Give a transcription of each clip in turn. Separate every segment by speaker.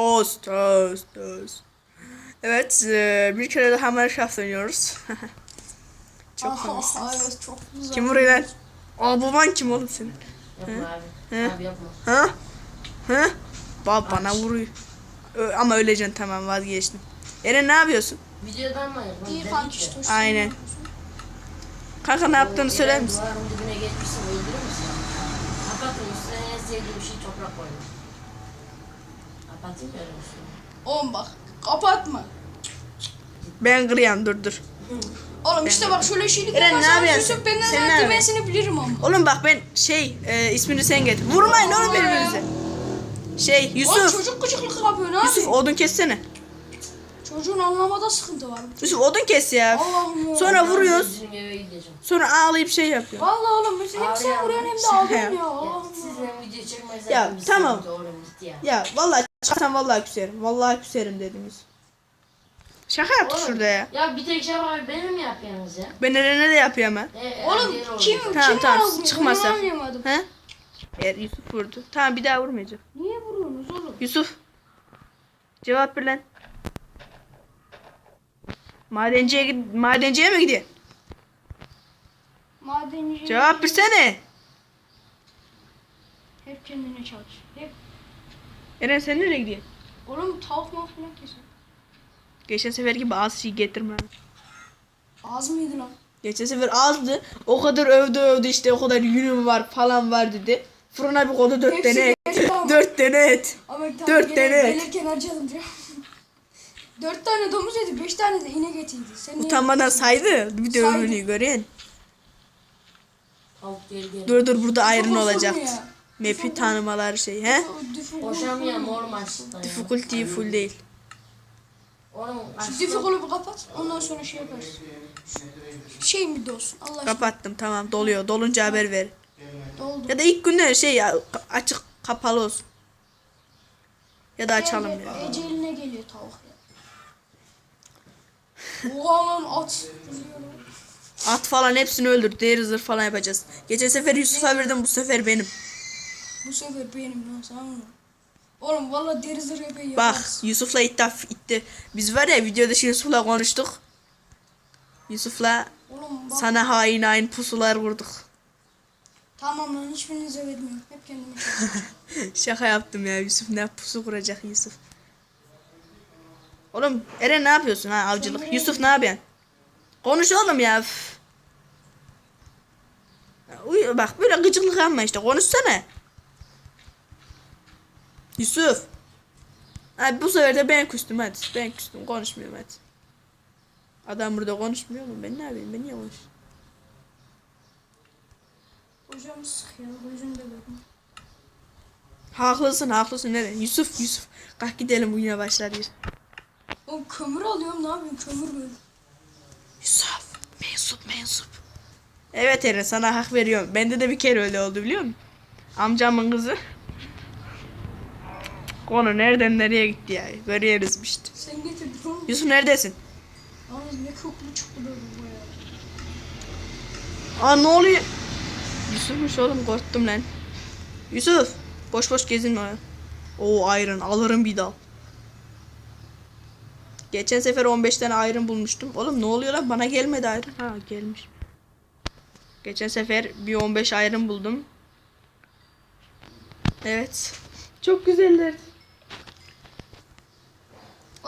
Speaker 1: Tost, tost, tost. Evet, e, bir kere daha Minecraft oynuyoruz. Çok
Speaker 2: Aha,
Speaker 1: komiksiniz.
Speaker 2: evet çok güzel.
Speaker 1: Kim vuruyor lan? Aa baban kim oğlum senin?
Speaker 3: Yapma abi.
Speaker 1: He?
Speaker 3: Abi yapma.
Speaker 1: Ha? Ha? Bab bana vuruyor. Ö- ama öleceksin tamam vazgeçtim. Eren ne yapıyorsun?
Speaker 3: Videodan mı? Lan
Speaker 2: İyi
Speaker 3: ya.
Speaker 2: işte.
Speaker 1: Aynen. Kanka ne yaptığını söyler misin?
Speaker 3: Duvarın dibine geçmişsin öldürür müsün? Kapatın üstüne en sevdiğim şey toprak koymak. Kapatayım üstüne?
Speaker 2: Oğlum bak kapatma.
Speaker 1: Ben kırıyorum dur dur.
Speaker 2: Oğlum işte bak şöyle şeylik
Speaker 1: Eren, ne
Speaker 2: yaparsan
Speaker 1: yapıyorsun?
Speaker 2: Yusuf benden
Speaker 1: Sen ne
Speaker 2: zaten ben
Speaker 1: yapıyorsun?
Speaker 2: seni bilirim ama.
Speaker 1: Oğlum bak ben şey e, ismini sen getir. Vurmayın oğlum birbirinize. Şey
Speaker 2: Oğlum
Speaker 1: Yusuf.
Speaker 2: çocuk gıcıklık yapıyor ne
Speaker 1: Yusuf odun kessene.
Speaker 2: Çocuğun anlamada sıkıntı var.
Speaker 1: Yusuf odun kes ya.
Speaker 2: Allah'ım ya.
Speaker 1: Sonra vuruyoruz.
Speaker 3: Bizim eve gideceğim.
Speaker 1: Sonra ağlayıp şey yapıyor.
Speaker 2: Vallahi oğlum biz hem sen
Speaker 3: Ağlayan
Speaker 2: vuruyorsun hem de
Speaker 1: Sen-
Speaker 2: ağlıyorsun ya.
Speaker 3: Ya
Speaker 2: Allah'ım ya.
Speaker 3: sizle video çekmeyi
Speaker 1: Ya, tamam.
Speaker 3: sıkıntı oğlum gitti ya.
Speaker 1: Ya vallahi çıkarsan vallahi küserim. Vallahi küserim dediniz. Şaka
Speaker 3: Oğlum,
Speaker 1: şurada ya.
Speaker 3: Ya bir tek şey var benim mi yapıyorsunuz ya?
Speaker 1: Ben Eren'e de yapıyorum ha.
Speaker 3: E,
Speaker 2: Oğlum
Speaker 3: diğer
Speaker 2: kim.
Speaker 1: Tamam,
Speaker 2: kim
Speaker 1: tamam, çıkmasa.
Speaker 2: Onu anlayamadım.
Speaker 1: He? Eğer Yusuf vurdu. Tamam bir daha vurmayacak.
Speaker 2: Niye vuruyorsunuz oğlum?
Speaker 1: Yusuf. Cevap ver lan. Madenciye gid madenciye mi gidiyor?
Speaker 2: Madenci.
Speaker 1: Cevap versene.
Speaker 2: Hep kendine çalış. Hep.
Speaker 1: Eren sen nereye gidiyorsun?
Speaker 2: Oğlum tavuk mu falan kesin.
Speaker 1: Geçen sefer gibi az şey getirme.
Speaker 2: Az mıydı lan?
Speaker 1: Geçen sefer azdı. O kadar övdü övdü işte o kadar yünüm var falan var dedi. Fırına bir kodu dört
Speaker 2: Hepsi
Speaker 1: tane et.
Speaker 2: geçti ama.
Speaker 1: Dört tane et.
Speaker 2: Ama bir
Speaker 1: Dört
Speaker 2: gene-
Speaker 1: tane et.
Speaker 2: Gelirken harcadım diyor. Dört tane domuz yedi, beş tane de inek etiydi. Sen niye-
Speaker 1: Utanmadan saydı. Bir de
Speaker 2: Saydı.
Speaker 1: övünü.
Speaker 3: Tavuk.
Speaker 1: Dur dur burada ayrın
Speaker 2: olsun
Speaker 1: olacak.
Speaker 2: ya?
Speaker 1: Map'i tanımalar şey he?
Speaker 3: Koşamıyorum normal maçta ya.
Speaker 1: Difficulty full değil.
Speaker 2: Şu bir kapat. Ondan sonra şey yaparız. Şey mi de olsun? Allah aşkına.
Speaker 1: Kapattım tamam doluyor. Dolunca haber ver.
Speaker 2: Doldu.
Speaker 1: Ya da ilk günler şey ya açık kapalı olsun. Ya da açalım ya.
Speaker 2: Eceline geliyor tavuk ya. Oha lan at.
Speaker 1: At falan hepsini öldür. Deri zırh falan yapacağız. Geçen sefer Yusuf'a verdim bu sefer benim.
Speaker 2: Bu sefer benim lan sana mı? Oğlum valla deri zırh yapıyor
Speaker 1: Bak. Yusuf'la ittaf itti. Biz var ya videoda şimdi Yusuf'la konuştuk. Yusuf'la
Speaker 2: Oğlum bak.
Speaker 1: sana hain hain pusular vurduk.
Speaker 2: Tamam lan hiçbirinize vermiyorum. Hep kendime.
Speaker 1: Şaka yaptım ya Yusuf ne pusu kuracak Yusuf. Oğlum Eren ne yapıyorsun ha avcılık? Yusuf ne yapıyorsun? Konuş oğlum ya. üf. Ya, uy- Bak böyle gıcıklık yapma işte konuşsana. Yusuf. Abi bu sefer de ben küstüm hadi. Ben küstüm konuşmuyorum hadi. Adam burada konuşmuyor mu? Ben ne yapayım? Ben niye konuşayım?
Speaker 2: Hocam sıkıyor. Gözünü de görmüyor.
Speaker 1: Haklısın haklısın Eren. Yusuf Yusuf. Kalk gidelim bugüne başlar bir.
Speaker 2: Oğlum kömür alıyorum ne yapayım kömür böyle.
Speaker 1: Yusuf. Mensup mensup. Evet Eren sana hak veriyorum. Bende de bir kere öyle oldu biliyor musun? Amcamın kızı. Konu nereden nereye gitti ya. Görüyoruz işte.
Speaker 2: Sen getir oğlum.
Speaker 1: Yusuf neredesin?
Speaker 2: Yalnız ne köklü çıktı böyle bu ya.
Speaker 1: Aa ne oluyor? Yusuf'muş oğlum korktum lan. Yusuf. Boş boş gezinme. Oo ayrın alırım bir dal. Geçen sefer 15 tane ayrın bulmuştum. Oğlum ne oluyor lan bana gelmedi ayrın. Ha gelmiş. Geçen sefer bir 15 ayrın buldum. Evet. Çok güzeller.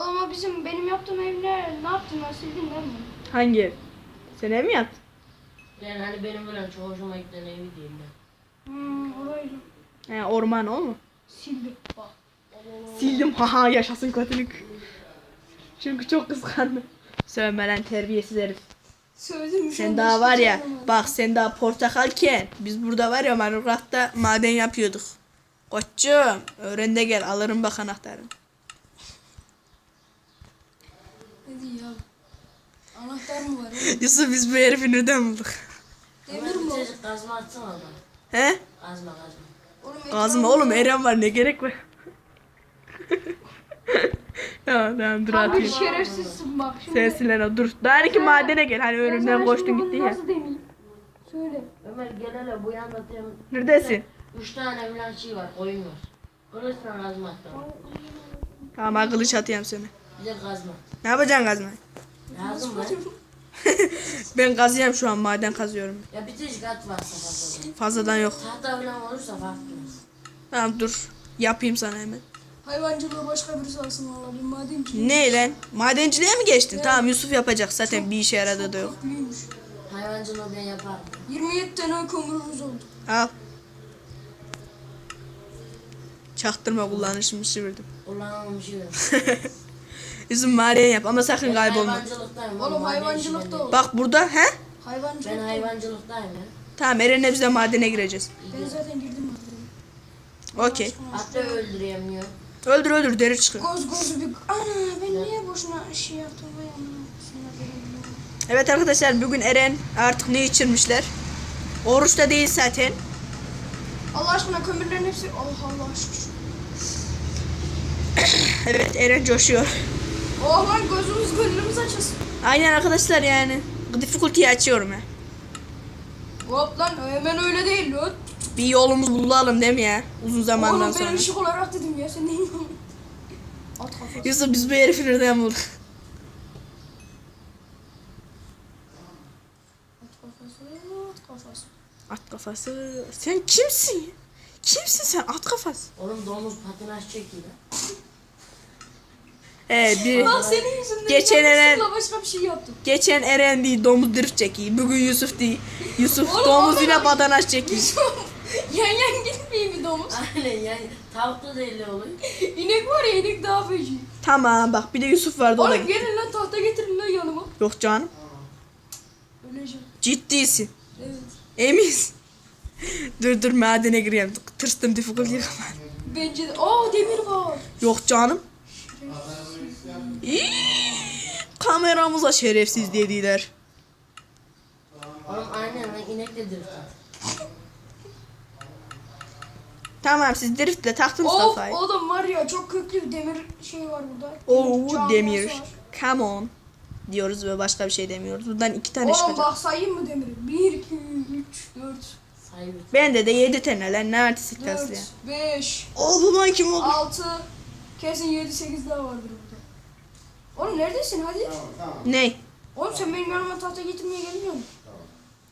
Speaker 2: Ama bizim benim yaptığım evler ne yaptın lan sildin değil mi?
Speaker 1: Hangi ev? Sen ev mi yaptın?
Speaker 3: Yani hani benim böyle çok hoşuma giden evi değil de.
Speaker 2: Hmm orayı
Speaker 1: He, orman o mu?
Speaker 2: sildim bak.
Speaker 1: Sildim haha yaşasın kötülük. Çünkü çok kıskandım. Sövme lan terbiyesiz herif.
Speaker 2: Söyledim
Speaker 1: Sen daha var ya bak sen daha portakalken biz burada var ya Minecraft'ta maden yapıyorduk. Koçum öğren de gel alırım bak anahtarını.
Speaker 2: Hadi ya. Anahtar mı var oğlum?
Speaker 1: Yusuf biz bu herifi nereden bulduk?
Speaker 2: Demir mi?
Speaker 3: bir çocuk kazma atsana.
Speaker 1: He?
Speaker 3: Kazma kazma.
Speaker 2: Oğlum etrafı-
Speaker 1: oğlum Eren var ne gerek var? tamam tamam dur
Speaker 2: Abi
Speaker 1: atayım.
Speaker 2: şerefsizsin bak şimdi.
Speaker 1: Sensin lan o dur. Daha ki madene gel hani
Speaker 2: Ben
Speaker 1: önümden
Speaker 2: sana
Speaker 1: koştun
Speaker 2: şimdi bunu
Speaker 1: gittin ya.
Speaker 2: Nasıl deneyim? Söyle.
Speaker 3: Ömer gel hele bu yanda tem.
Speaker 1: Neredesin?
Speaker 3: Üç tane falan şey var koyun var. Kılıçla kazma attım.
Speaker 1: Tamam ben kılıç atayım seni.
Speaker 3: Bir de kazma.
Speaker 1: Ne yapacaksın kazmayı?
Speaker 3: Lazım mı?
Speaker 1: ben kazıyorum şu an maden kazıyorum.
Speaker 3: Ya bir tecik at varsa fazla.
Speaker 1: Fazladan yok.
Speaker 3: Tahta falan olursa fark etmez.
Speaker 1: Tamam dur. Yapayım sana hemen.
Speaker 2: Hayvancılığı başka birisi alsın valla. Bir madenci.
Speaker 1: Ne lan? Madenciliğe mi geçtin? Tamam Yusuf yapacak. Zaten bir işe yaradı da yok.
Speaker 2: Büyümüş.
Speaker 3: Hayvancılığı ben yaparım.
Speaker 2: 27 tane kömürümüz oldu.
Speaker 1: Al. Çaktırma kullanışımı çevirdim.
Speaker 3: Kullanılmış ürün.
Speaker 1: Yusuf maden yap ama sakın
Speaker 3: Ben
Speaker 1: kaybolma.
Speaker 3: hayvancılıktayım.
Speaker 2: Oğlum hayvancılıkta ol.
Speaker 1: Bak burada he?
Speaker 2: Hayvancılık.
Speaker 3: Ben hayvancılıktayım ya.
Speaker 1: Tamam Eren'le biz de madene gireceğiz.
Speaker 2: Ben zaten girdim madene.
Speaker 1: Okey.
Speaker 3: Hatta öldüremiyor.
Speaker 1: Öldür öldür deri çıkıyor.
Speaker 2: Göz gözü bir... Ana ben niye boşuna şey yaptım.
Speaker 1: Evet arkadaşlar bugün Eren artık ne içirmişler? Oruçta değil zaten.
Speaker 2: Allah aşkına kömürlerin hepsi... Allah Allah şükür.
Speaker 1: Evet Eren coşuyor.
Speaker 2: Oh lan gözümüz gönlümüz açılsın.
Speaker 1: Aynen arkadaşlar yani. Difficulty'yi açıyorum ya.
Speaker 2: Hop lan hemen öyle değil lan.
Speaker 1: Bir yolumuz bulalım değil mi ya? Uzun zamandan
Speaker 2: Oğlum
Speaker 1: sonra.
Speaker 2: ben ışık olarak dedim ya sen neyin? At kafası.
Speaker 1: Yusuf biz bu herifi nereden bulduk?
Speaker 2: At kafası. At.
Speaker 1: Sen kimsin? Kimsin sen at kafası?
Speaker 3: Oğlum domuz patinaj çekiyor.
Speaker 1: Ee, bir,
Speaker 2: Bak senin yüzünden
Speaker 1: Geçen Eren-
Speaker 2: yanlışlıkla başka bir şey yaptım.
Speaker 1: geçen Eren değil domuz drift çekiyor. Bugün Yusuf değil. Yusuf
Speaker 2: Oğlum,
Speaker 1: domuz yine badanaş çekiyor.
Speaker 2: yan yan gitmeyeyim bir domuz.
Speaker 3: Aynen yani tavuk da değil oluyor.
Speaker 2: İnek var ya inek daha feci.
Speaker 1: tamam bak bir de Yusuf vardı o da
Speaker 2: Oğlum
Speaker 1: gitti.
Speaker 2: gelin lan tahta getirin lan yanıma.
Speaker 1: Yok canım.
Speaker 2: Öleceğim.
Speaker 1: Ciddisin.
Speaker 2: Evet.
Speaker 1: Emin. dur dur madene gireyim. Tırstım difficulty'yi kapat.
Speaker 2: Bence de. Aa demir var.
Speaker 1: Yok canım. Kameramıza şerefsiz dediler.
Speaker 3: Oğlum aynen lan inek de drift at.
Speaker 1: Tamam siz driftle taktınız
Speaker 2: Of
Speaker 1: kafayı.
Speaker 2: oğlum var ya çok köklü bir demir şey var burada.
Speaker 1: Oo
Speaker 2: camiası
Speaker 1: demir.
Speaker 2: var.
Speaker 1: Come on. Diyoruz ve başka bir şey demiyoruz. Buradan iki tane
Speaker 2: Oğlum
Speaker 1: çıkacak.
Speaker 2: bak sayayım mı demiri? 1, 2, 3, 4,
Speaker 3: Sahibi.
Speaker 1: Bende de yedi tane lan. Ne artistik
Speaker 2: 4,
Speaker 1: taslı ya.
Speaker 2: 5,
Speaker 1: Oğlum lan kim oldu?
Speaker 2: 6, kesin 7, 8 daha vardır burada. Oğlum neredesin hadi?
Speaker 1: Ne?
Speaker 2: Oğlum sen benim yanıma tahta getirmeye gelmiyor musun?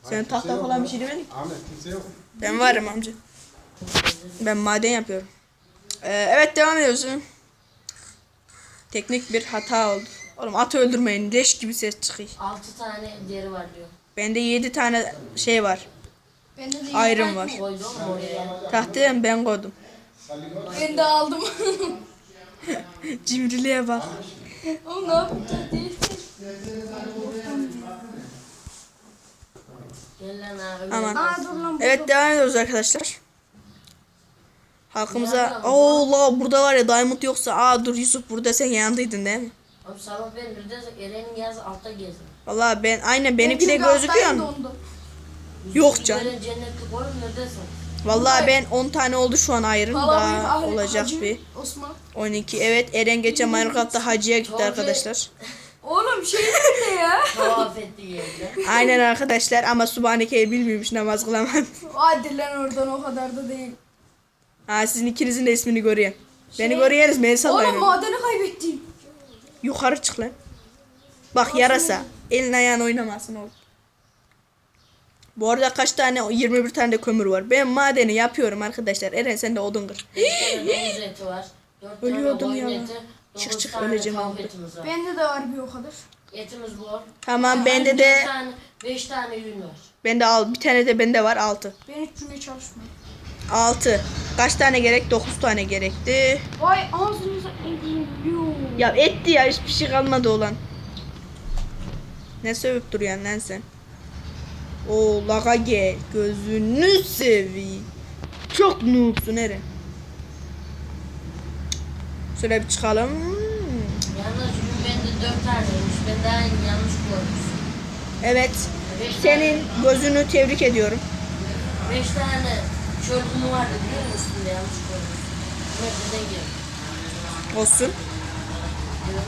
Speaker 1: Sen tahta falan bir şey demedin.
Speaker 4: Ahmet kimse yok.
Speaker 1: Ben varım amca. Ben maden yapıyorum. Ee, evet devam ediyoruz. Teknik bir hata oldu. Oğlum atı öldürmeyin. Leş gibi ses çıkıyor.
Speaker 3: 6 tane deri var diyor.
Speaker 1: Bende 7 tane şey var.
Speaker 2: Bende de
Speaker 1: Ayrım var.
Speaker 3: Koydu oğlum oraya.
Speaker 1: Tahtaya ben koydum.
Speaker 2: Ben de aldım.
Speaker 1: Cimriliğe bak.
Speaker 2: Oğlum ne yapayım tahtayı?
Speaker 3: Gel lan ha öyle.
Speaker 1: Aman.
Speaker 2: Aa dur lan burada.
Speaker 1: Evet devam ediyoruz arkadaşlar. Halkımıza Allah burada var ya diamond yoksa aa dur Yusuf burada sen yanındaydın değil mi?
Speaker 3: Oğlum sabah ben neredeyse Eren'in yaz altta gezdim.
Speaker 1: Vallahi ben aynen
Speaker 2: Ben
Speaker 1: benimki de
Speaker 2: çünkü
Speaker 1: gözüküyor ama. Yok canım.
Speaker 3: Eren cennetlik oğlum neredesin?
Speaker 1: Vallahi ben 10 tane oldu şu an ayrım daha
Speaker 2: ahli-
Speaker 1: olacak
Speaker 2: hacı
Speaker 1: bir.
Speaker 2: Osman.
Speaker 1: 12 evet Eren geçen Minecraft'ta hacıya gitti
Speaker 3: Tabii.
Speaker 1: arkadaşlar.
Speaker 2: Oğlum şey nerede ya?
Speaker 3: Tavaf etti.
Speaker 1: Aynen arkadaşlar ama Subhaneke'yi bilmiyormuş namaz kılamadı.
Speaker 2: Hadi lan oradan o kadar da değil.
Speaker 1: Ha sizin ikinizin de ismini görüyor. Beni
Speaker 2: Şey-
Speaker 1: görüyoruz beni
Speaker 2: Oğlum
Speaker 1: sallayın.
Speaker 2: madeni kaybettim.
Speaker 1: Yukarı çık lan. Bak yarasa. Elin ayağın oynamasın oğlum. Bu arada kaç tane? 21 tane de kömür var. Ben madeni yapıyorum arkadaşlar. Eren sen de odun kır.
Speaker 3: 5 tane domuz eti var. 4 tane
Speaker 1: Ölüyordum
Speaker 3: koyun
Speaker 1: ya.
Speaker 3: eti.
Speaker 1: Çık,
Speaker 3: 9
Speaker 1: çık,
Speaker 3: tane
Speaker 1: öleceğim
Speaker 3: tavuk
Speaker 1: abi.
Speaker 3: etimiz var.
Speaker 2: Bende de var bir o kadar.
Speaker 3: Etimiz bol.
Speaker 1: Tamam bende de
Speaker 3: 5 tane, beş tane yün var.
Speaker 1: bende al bir tane de bende var 6.
Speaker 2: Ben hiç cümle çalışmıyor.
Speaker 1: 6. Kaç tane gerek? 9 tane gerekti.
Speaker 2: Vay ağzınıza edeyim.
Speaker 1: Ya etti ya hiçbir şey kalmadı olan. Ne sövüp duruyorsun lan sen? O laga gel. Gözünü seveyim. Çok noobsun Eren. Şöyle bir çıkalım.
Speaker 3: Yalnız bende 4 taneymiş. Ben daha yanlış koymuşum.
Speaker 1: Evet.
Speaker 3: Beş
Speaker 1: Senin gözünü tebrik ediyorum.
Speaker 3: 5 tane çöl vardı biliyor musun? Üstünde yanlış koymuşum. Metreden geldi.
Speaker 1: Olsun.
Speaker 2: Oğlum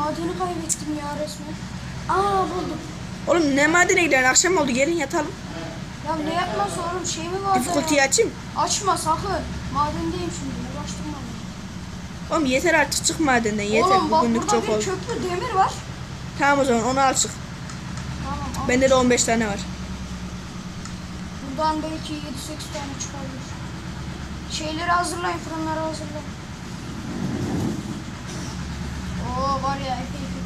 Speaker 2: madeni kaybettim ya resmen. Aa buldum.
Speaker 1: Oğlum ne madene gidiyorsun? Akşam oldu gelin yatalım.
Speaker 2: Ya ne yapmaz oğlum şey mi var
Speaker 1: Difficulty'yi açayım.
Speaker 2: Açma sakın. Madendeyim şimdi. Uğraştırma beni.
Speaker 1: Oğlum yeter artık çık madenden yeter.
Speaker 2: Oğlum bak
Speaker 1: Bugünlük
Speaker 2: burada
Speaker 1: çok
Speaker 2: bir
Speaker 1: oldu.
Speaker 2: köprü demir var.
Speaker 1: Tamam o zaman onu al çık.
Speaker 2: Tamam al.
Speaker 1: Bende de 15 tane var.
Speaker 2: Buradan belki 7-8 tane çıkabilir. Şeyleri hazırlayın, fırınları hazırlayın. Oo var ya epey epey.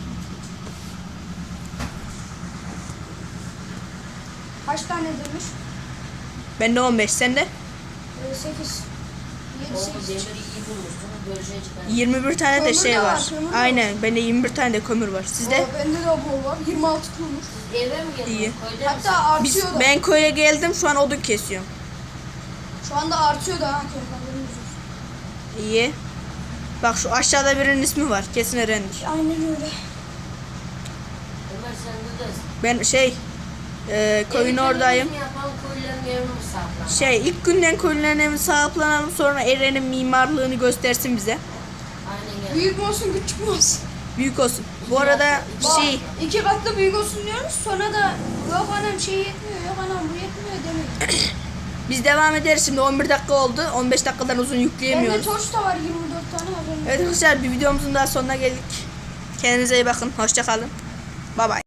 Speaker 2: Kaç tane demir?
Speaker 1: Bende 15 sende?
Speaker 2: Ee, 8.
Speaker 3: O
Speaker 2: 7 8.
Speaker 3: demiri iyi bulmuşsun. Bölecek ben.
Speaker 1: 21 tane de
Speaker 2: Kömür
Speaker 1: şey
Speaker 2: de var,
Speaker 1: var.
Speaker 2: kömür de
Speaker 1: Aynen bende 21 tane de kömür var. Sizde?
Speaker 2: Oo, bende de bol var. 26 kömür.
Speaker 3: Eve mi geldin?
Speaker 1: İyi.
Speaker 3: Köyde
Speaker 2: Hatta
Speaker 1: Biz,
Speaker 2: artıyor da.
Speaker 1: ben köye geldim şu an odun kesiyorum.
Speaker 2: Şu anda artıyor da ha.
Speaker 1: İyi. Bak şu aşağıda birinin ismi var. Kesin Eren'dir.
Speaker 2: Aynen öyle.
Speaker 3: Ömer sende de.
Speaker 1: Ben şey e, köyün
Speaker 3: Evi
Speaker 1: oradayım. Şey ilk günden köylülerin evini sahiplanalım sonra Eren'in mimarlığını göstersin bize.
Speaker 2: Büyük mü olsun küçük mü olsun?
Speaker 1: Büyük olsun. Bu arada
Speaker 2: Bak,
Speaker 1: şey
Speaker 2: iki katlı büyük olsun diyoruz. Sonra da yok anam şey yetmiyor, yok anam bu yetmiyor demiyor.
Speaker 1: biz devam ederiz şimdi 11 dakika oldu. 15 dakikadan uzun
Speaker 2: Bende
Speaker 1: yükleyemiyoruz.
Speaker 2: torç da var 24 tane.
Speaker 1: Evet arkadaşlar bir videomuzun daha sonuna geldik. Kendinize iyi bakın. Hoşça kalın. Bay bay.